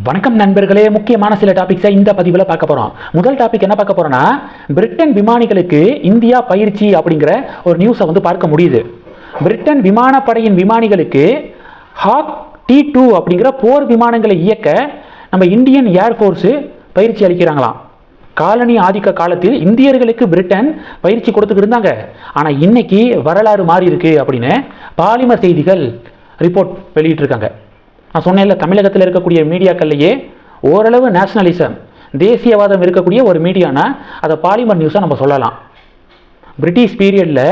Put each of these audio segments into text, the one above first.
வணக்கம் நண்பர்களே முக்கியமான சில டாபிக்ஸை இந்த பதிவில் பார்க்க போகிறோம் முதல் டாபிக் என்ன பார்க்க போறோம்னா பிரிட்டன் விமானிகளுக்கு இந்தியா பயிற்சி அப்படிங்கிற ஒரு நியூஸை வந்து பார்க்க முடியுது. பிரிட்டன் விமானப்படையின் விமானிகளுக்கு ஹாக் டி டூ அப்படிங்கிற போர் விமானங்களை இயக்க நம்ம இந்தியன் ஏர்ஃபோர்ஸு பயிற்சி அளிக்கிறாங்களாம். காலனி ஆதிக்க காலத்தில் இந்தியர்களுக்கு பிரிட்டன் பயிற்சி கொடுத்துக்கிட்டு இருந்தாங்க. ஆனால் இன்னைக்கு வரலாறு மாறி இருக்கு அப்படின்னு பாலிமர் செய்திகள் ரிப்போர்ட் வெளியிட்டிருக்காங்க. நான் சொன்னேன்ல தமிழகத்தில் இருக்கக்கூடிய மீடியாக்கள்லேயே ஓரளவு நேஷனலிசம் தேசியவாதம் இருக்கக்கூடிய ஒரு மீடியானா அதை பாலிமர் நியூஸாக நம்ம சொல்லலாம். பிரிட்டிஷ் பீரியடில்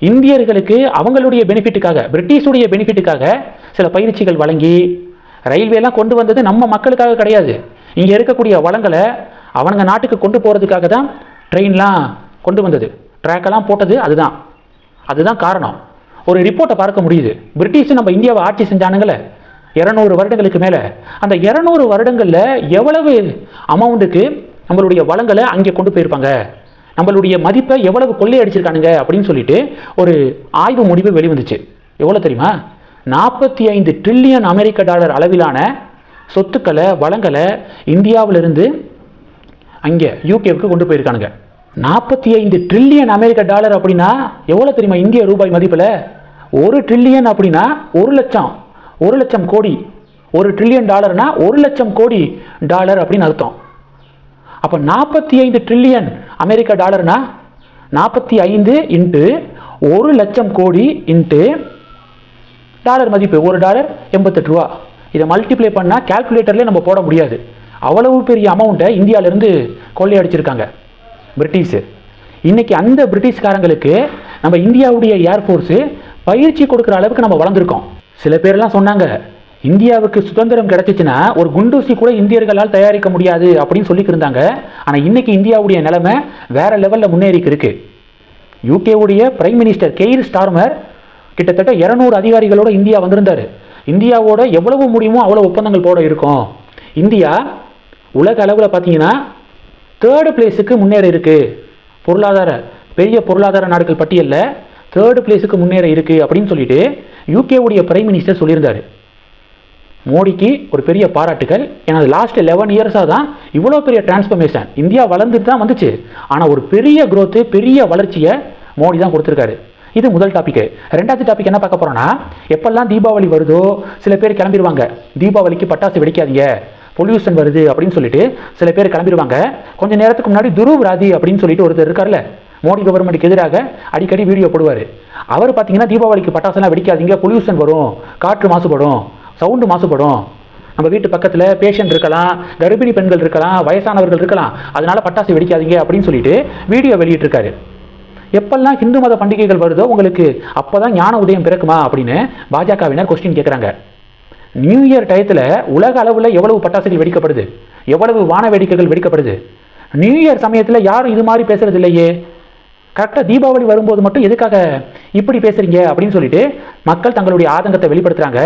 இந்தியர்களுக்கு அவங்களுடைய பெனிஃபிட்டுக்காக பிரிட்டிஷுடைய பெனிஃபிட்டுக்காக சில பயிற்சிகள் வழங்கி ரயில்வேலாம் கொண்டு வந்தது நம்ம மக்களுக்காக கிடையாது. இங்கே இருக்கக்கூடிய வளங்களை அவனுங்க நாட்டுக்கு கொண்டு போகிறதுக்காக தான் ட்ரெயின்லாம் கொண்டு வந்தது. ட்ராக்கெல்லாம் போட்டது அதுதான். அதுதான் காரணம். ஒரு ரிப்போர்ட்டை பார்க்க முடியுது. பிரிட்டிஷ் நம்ம இந்தியாவை ஆட்சி செஞ்சானுங்களே இரநூறு வருடங்களுக்கு மேலே. அந்த இரநூறு வருடங்களில் எவ்வளவு அமௌண்ட்டுக்கு நம்மளுடைய வளங்களை அங்கே கொண்டு போயிருப்பாங்க? நம்மளுடைய மதிப்பை எவ்வளவு கொள்ளையடிச்சிருக்கானுங்க அப்படின்னு சொல்லிட்டு ஒரு ஆய்வு முடிவு வெளிவந்துச்சு. எவ்வளோ தெரியுமா? நாற்பத்தி ஐந்து ட்ரில்லியன் அமெரிக்க டாலர் அளவிலான சொத்துக்களை வளங்களை இந்தியாவிலிருந்து அங்கே யூகேவுக்கு கொண்டு போயிருக்கானுங்க. நாற்பத்தி ஐந்து ட்ரில்லியன் அமெரிக்க டாலர் அப்படின்னா எவ்வளோ தெரியுமா? இந்திய ரூபாய் மதிப்பில்? ஒரு ட்ரில்லியன் அப்படின்னா ஒரு லட்சம். ஒரு லட்சம் கோடி ஒரு ட்ரில்லியன் டாலர்னா ஒரு லட்சம் கோடி டாலர் அப்படின்னு அர்த்தம். அப்போ நாற்பத்தி ஐந்து ட்ரில்லியன் அமெரிக்க டாலர்னா நாற்பத்தி ஐந்து இன்ட்டு ஒரு லட்சம் கோடி இன்ட்டு டாலர் மதிப்பு ஒரு டாலர் எண்பத்தெட்டு ரூபா. இதை மல்டிப்ளை பண்ணால் கேல்குலேட்டர்லேயே நம்ம போட முடியாது. அவ்வளவு பெரிய அமௌண்ட்டை இந்தியாவிலேருந்து கொள்ளையடிச்சிருக்காங்க பிரிட்டிஷு. இன்னைக்கு அந்த பிரிட்டிஷ்காரங்களுக்கு நம்ம இந்தியாவுடைய ஏர்ஃபோர்ஸு பயிற்சி கொடுக்குற அளவுக்கு நம்ம வளர்ந்துருக்கோம். சில பேர்லாம் சொன்னாங்க இந்தியாவுக்கு சுதந்திரம் கிடைச்சிச்சுன்னா ஒரு குண்டூசி கூட இந்தியர்களால் தயாரிக்க முடியாது அப்படின்னு சொல்லிக்கிருந்தாங்க ஆனால் இன்னைக்கு இந்தியாவுடைய நிலைமை வேற லெவலில் முன்னேறிக்கு இருக்கு. யூகேவுடைய பிரைம் மினிஸ்டர் கெய்ர் ஸ்டார்மர் கிட்டத்தட்ட இரநூறு அதிகாரிகளோட இந்தியா வந்திருந்தாரு. இந்தியாவோட எவ்வளவு முடியுமோ அவ்வளோ ஒப்பந்தங்கள் போட இருக்கும். இந்தியா உலக அளவில் பார்த்தீங்கன்னா தேர்டு பிளேஸுக்கு முன்னேற இருக்கு. பொருளாதார பெரிய பொருளாதார நாடுகள் பட்டியலில் தேர்டு பிளேஸுக்கு முன்னேற இருக்கு அப்படின்னு சொல்லிட்டு யூகேவுடைய பிரைம் மினிஸ்டர் சொல்லியிருந்தாரு. மோடிக்கு ஒரு பெரிய பாராட்டுகள் ஏன்னா லாஸ்ட் லெவன் இயர்ஸாக தான் இவ்வளோ பெரிய டிரான்ஸ்ஃபர்மேஷன் இந்தியா வளர்ந்துட்டு தான் வந்துச்சு. ஆனால் ஒரு பெரிய க்ரோத்து பெரிய வளர்ச்சியை மோடி தான் கொடுத்துருக்காரு. இது முதல் டாபிக் ரெண்டாவது டாபிக் என்ன பார்க்க போகிறோன்னா எப்பெல்லாம் தீபாவளி வருதோ சில பேர் கிளம்பிடுவாங்க தீபாவளிக்கு பட்டாசு வெடிக்காதீங்க. பொல்யூஷன் வருது அப்படின்னு சொல்லிட்டு சில பேர் கிளம்பிடுவாங்க கொஞ்ச நேரத்துக்கு முன்னாடி துருவ் ராதி அப்படின்னு சொல்லிட்டு ஒருத்தர் இருக்கார்ல மோடி கவர்மெண்ட்டுக்கு எதிராக அடிக்கடி வீடியோ போடுவார். அவர் பார்த்தீங்கன்னா தீபாவளிக்கு பட்டாசுலாம் வெடிக்காதீங்க பொல்யூஷன் வரும் காற்று மாசுபடும் சவுண்டு மாசுபடும். நம்ம வீட்டு பக்கத்தில் பேஷண்ட் இருக்கலாம் கர்ப்பிணி பெண்கள் இருக்கலாம் வயசானவர்கள் இருக்கலாம் அதனால பட்டாசு வெடிக்காதீங்க அப்படின்னு சொல்லிட்டு வீடியோ வெளியிட்டிருக்காரு. எப்பெல்லாம் ஹிந்து மத பண்டிகைகள் வருதோ உங்களுக்கு அப்போ தான் ஞான உதயம் பிறக்குமா அப்படின்னு பாஜகவினர் கொஸ்டின் கேட்குறாங்க நியூ இயர் டயத்தில் உலக அளவில் எவ்வளவு பட்டாசுகள் வெடிக்கப்படுது? எவ்வளவு வான வேடிக்கைகள் வெடிக்கப்படுது? நியூ இயர் சமயத்தில் யாரும் இது மாதிரி பேசுறது இல்லையே. கரெக்டாக தீபாவளி வரும்போது மட்டும் எதுக்காக இப்படி பேசுகிறீங்க அப்படின்னு சொல்லிட்டு மக்கள் தங்களுடைய ஆதங்கத்தை வெளிப்படுத்துகிறாங்க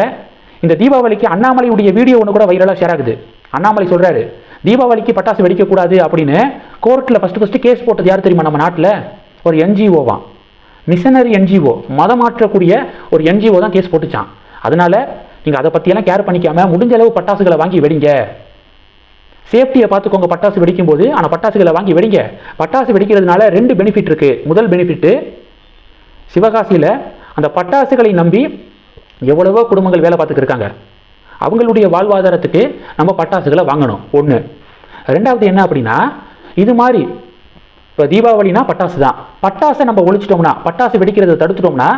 இந்த தீபாவளிக்கு அண்ணாமலையுடைய வீடியோ ஒன்று கூட வைரலாக ஷேர் ஆகுது. அண்ணாமலை சொல்கிறாரு தீபாவளிக்கு பட்டாசு வெடிக்கக்கூடாது அப்படின்னு கோர்ட்டில் ஃபஸ்ட்டு ஃபஸ்ட்டு கேஸ் போட்டது யார் தெரியுமா நம்ம நாட்டில்? ஒரு என்ஜிஓவான் மிஷனரி என்ஜிஓ மதம் மாற்றக்கூடிய ஒரு என்ஜிஓ தான் கேஸ் போட்டுச்சான் அதனால் நீங்கள் அதை பற்றியெல்லாம் கேர் பண்ணிக்காமல் முடிஞ்ச அளவு பட்டாசுகளை வாங்கி வெடிங்க. சேஃப்டியை பார்த்துக்கோங்க பட்டாசு வெடிக்கும்போது. ஆனால் பட்டாசுகளை வாங்கி வெடிங்க. பட்டாசு வெடிக்கிறதுனால ரெண்டு பெனிஃபிட் இருக்குது முதல் பெனிஃபிட்டு சிவகாசியில் அந்த பட்டாசுகளை நம்பி எவ்வளவோ குடும்பங்கள் வேலை பார்த்துட்டு இருக்காங்க. அவங்களுடைய வாழ்வாதாரத்துக்கு நம்ம பட்டாசுகளை வாங்கணும். ஒன்று ரெண்டாவது என்ன அப்படின்னா இது மாதிரி இப்போ தீபாவளினா பட்டாசு தான். பட்டாசை நம்ம ஒழிச்சிட்டோம்னா பட்டாசு வெடிக்கிறத தடுத்துட்டோம்னா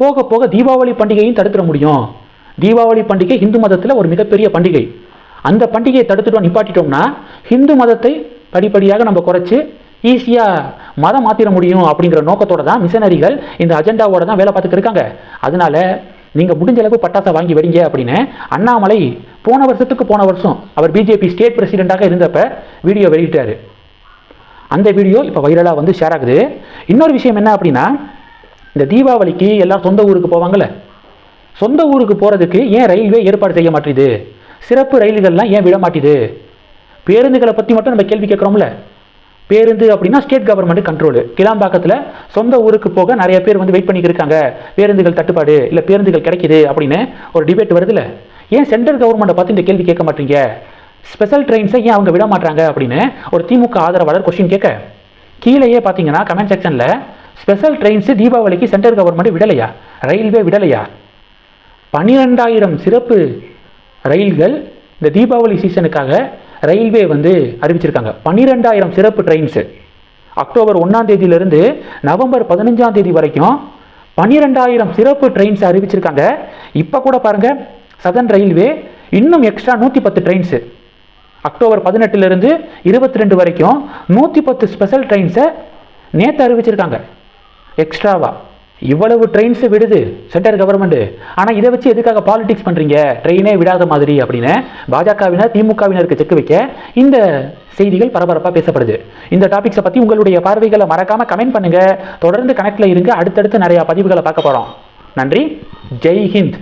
போக போக தீபாவளி பண்டிகையும் தடுத்துட முடியும். தீபாவளி பண்டிகை இந்து மதத்தில் ஒரு மிகப்பெரிய பண்டிகை. அந்த பண்டிகையை தடுத்துட்டோம் நிப்பாட்டிட்டோம்னா ஹிந்து மதத்தை படிப்படியாக நம்ம குறைச்சி ஈஸியாக மதம் மாற்றிட முடியும் அப்படிங்கிற நோக்கத்தோட தான் மிஷனரிகள் இந்த அஜெண்டாவோட தான் வேலை பார்த்துட்டு இருக்காங்க. அதனால நீங்கள் முடிஞ்ச அளவு பட்டாசை வாங்கி வெடிங்க அப்படின்னு அண்ணாமலை போன வருஷத்துக்கு போன வருஷம் அவர் பிஜேபி ஸ்டேட் பிரசிடெண்ட்டாக இருந்தப்ப வீடியோ வெளியிட்டார். அந்த வீடியோ இப்போ வைரலாக வந்து ஷேர் ஆகுது. இன்னொரு விஷயம் என்ன அப்படின்னா இந்த தீபாவளிக்கு எல்லாம் சொந்த ஊருக்கு போவாங்கள்ல சொந்த ஊருக்கு போகிறதுக்கு ஏன் ரயில்வே ஏற்பாடு செய்ய மாட்டேது சிறப்பு ரயில்கள்லாம் ஏன் விட மாட்டேது பேருந்துகளை பற்றி மட்டும் நம்ம கேள்வி கேட்குறோம்ல. பேருந்து அப்படின்னா ஸ்டேட் கவர்மெண்ட் கண்ட்ரோலு கிளாம்பாக்கத்தில் சொந்த ஊருக்கு போக நிறைய பேர் வந்து வெயிட் பண்ணிக்கிட்டு இருக்காங்க. பேருந்துகள் தட்டுப்பாடு இல்லை பேருந்துகள் கிடைக்கிது அப்படின்னு ஒரு டிபேட் வருதுல்ல ஏன் சென்ட்ரல் கவர்மெண்ட்டை பார்த்து இந்த கேள்வி கேட்க மாட்டீங்க? ஸ்பெஷல் ட்ரெயின்ஸை ஏன் அவங்க விட மாட்டாங்க அப்படின்னு ஒரு திமுக ஆதரவாளர் கொஸ்டின் கேட்க. கீழேயே பார்த்தீங்கன்னா கமெண்ட் செக்ஷனில் ஸ்பெஷல் ட்ரெயின்ஸு தீபாவளிக்கு சென்ட்ரல் கவர்மெண்ட் விடலையா? ரயில்வே விடலையா? பன்னிரெண்டாயிரம் சிறப்பு ரயில்கள் இந்த தீபாவளி சீசனுக்காக ரயில்வே வந்து அறிவிச்சிருக்காங்க. பன்னிரெண்டாயிரம் சிறப்பு ட்ரெயின்ஸு அக்டோபர் ஒன்றாம் தேதியிலிருந்து நவம்பர் பதினஞ்சாம் தேதி வரைக்கும் பன்னிரெண்டாயிரம் சிறப்பு ட்ரெயின்ஸ் அறிவிச்சிருக்காங்க. இப்போ கூட பாருங்க சதன் ரயில்வே இன்னும் எக்ஸ்ட்ரா நூற்றி பத்து ட்ரெயின்ஸு அக்டோபர் பதினெட்டுலேருந்து இருபத்தி ரெண்டு வரைக்கும் நூற்றி பத்து ஸ்பெஷல் ட்ரெயின்ஸை நேற்று அறிவிச்சிருக்காங்க. எக்ஸ்ட்ராவாக இவ்வளவு ட்ரெயின்ஸு விடுது சென்ட்ரல் கவர்மெண்ட்டு ஆனால் இதை வச்சு எதுக்காக பாலிடிக்ஸ் பண்ணுறீங்க ட்ரெயினே விடாத மாதிரி அப்படின்னு பாஜகவினர் திமுகவினருக்கு செக் வைக்க இந்த செய்திகள் பரபரப்பாக பேசப்படுது. இந்த டாபிக்ஸை பற்றி உங்களுடைய பார்வைகளை மறக்காமல் கமெண்ட் பண்ணுங்கள் தொடர்ந்து கனெக்டில் இருங்க. அடுத்தடுத்து நிறையா பதிவுகளை பார்க்க போகிறோம் நன்றி. ஜெய் ஹிந்த்.